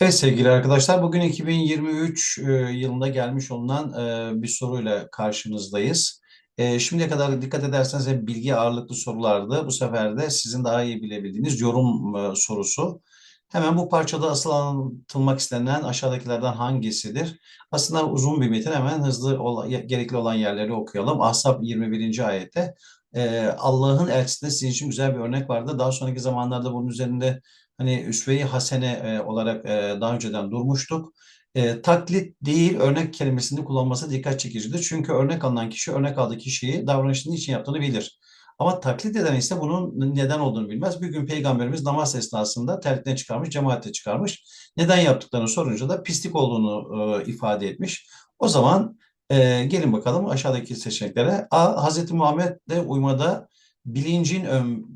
Evet sevgili arkadaşlar, bugün 2023 e, yılında gelmiş olunan e, bir soruyla karşınızdayız. E, şimdiye kadar dikkat ederseniz hep bilgi ağırlıklı sorulardı. Bu sefer de sizin daha iyi bilebildiğiniz yorum sorusu. Hemen bu parçada asıl anlatılmak istenen aşağıdakilerden hangisidir? Aslında uzun bir metin hemen hızlı gerekli olan yerleri okuyalım. Ahzab 21. ayette e, Allah'ın elçisinde sizin için güzel bir örnek vardı. Daha sonraki zamanlarda bunun üzerinde hani üsve-i hasene e, olarak e, daha önceden durmuştuk. E, taklit değil örnek kelimesini kullanması dikkat çekicidir. Çünkü örnek alınan kişi örnek aldığı kişiyi davranışını için yaptığını bilir. Ama taklit eden ise bunun neden olduğunu bilmez. Bir gün peygamberimiz namaz esnasında terlikten çıkarmış, cemaatle çıkarmış. Neden yaptıklarını sorunca da pislik olduğunu e, ifade etmiş. O zaman e, gelin bakalım aşağıdaki seçeneklere. A. Hazreti Muhammed'le uymada bilincin ön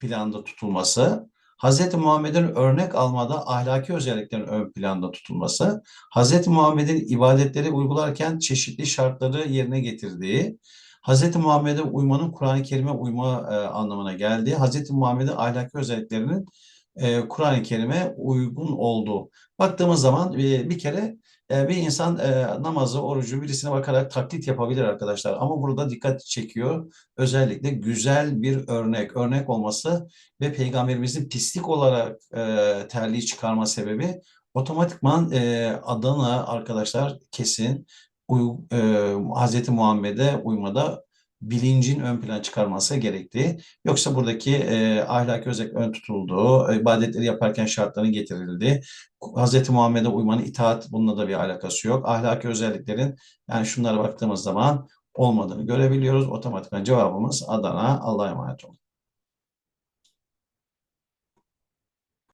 planda tutulması. Hz. Muhammed'in örnek almada ahlaki özelliklerin ön planda tutulması, Hz. Muhammed'in ibadetleri uygularken çeşitli şartları yerine getirdiği, Hz. Muhammed'e uymanın Kur'an-ı Kerim'e uyma e, anlamına geldiği, Hz. Muhammed'in ahlaki özelliklerinin e, Kur'an-ı Kerim'e uygun olduğu. Baktığımız zaman e, bir kere e, bir insan namazı, orucu birisine bakarak taklit yapabilir arkadaşlar. Ama burada dikkat çekiyor. Özellikle güzel bir örnek, örnek olması ve peygamberimizin pislik olarak terliği çıkarma sebebi otomatikman e, Adana arkadaşlar kesin uy, e, Hz. Muhammed'e uymada bilincin ön plana çıkarması gerektiği. Yoksa buradaki e, ahlaki özellik ön tutulduğu, ibadetleri yaparken şartların getirildiği, Hz. Muhammed'e uymanın itaat bununla da bir alakası yok. Ahlaki özelliklerin yani şunlara baktığımız zaman olmadığını görebiliyoruz. Otomatikman cevabımız Adana. Allah'a emanet olun.